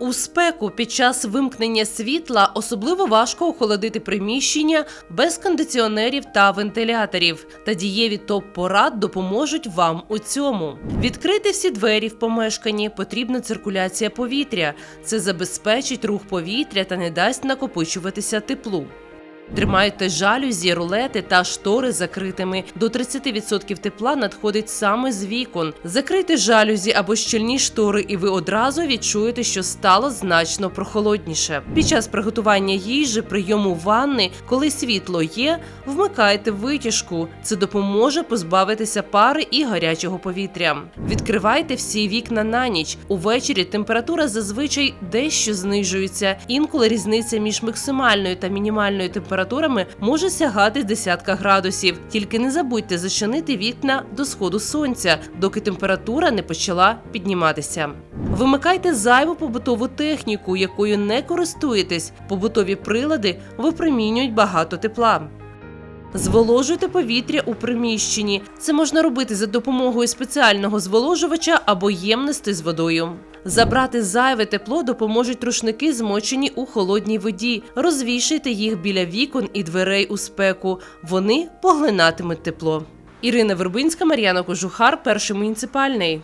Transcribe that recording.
У спеку під час вимкнення світла особливо важко охолодити приміщення без кондиціонерів та вентиляторів. Та дієві топ-порад допоможуть вам у цьому. Відкрити всі двері в помешканні потрібна циркуляція повітря. Це забезпечить рух повітря та не дасть накопичуватися теплу. Тримайте жалюзі, рулети та штори закритими. До 30% тепла надходить саме з вікон. Закрийте жалюзі або щільні штори, і ви одразу відчуєте, що стало значно прохолодніше. Під час приготування їжі, прийому ванни, коли світло є, вмикайте витяжку. Це допоможе позбавитися пари і гарячого повітря. Відкривайте всі вікна на ніч. Увечері температура зазвичай дещо знижується. Інколи різниця між максимальною та мінімальною температурами може сягати десятка градусів. Тільки не забудьте зачинити вікна до сходу сонця, доки температура не почала підніматися. Вимикайте зайву побутову техніку, якою не користуєтесь. Побутові прилади випромінюють багато тепла. Зволожуйте повітря у приміщенні. Це можна робити за допомогою спеціального зволожувача або ємності з водою. Забрати зайве тепло допоможуть рушники, змочені у холодній воді. Розвішайте їх біля вікон і дверей у спеку. Вони поглинатимуть тепло. Ірина Вербинська, Мар'яна Кожухар, перший муніципальний.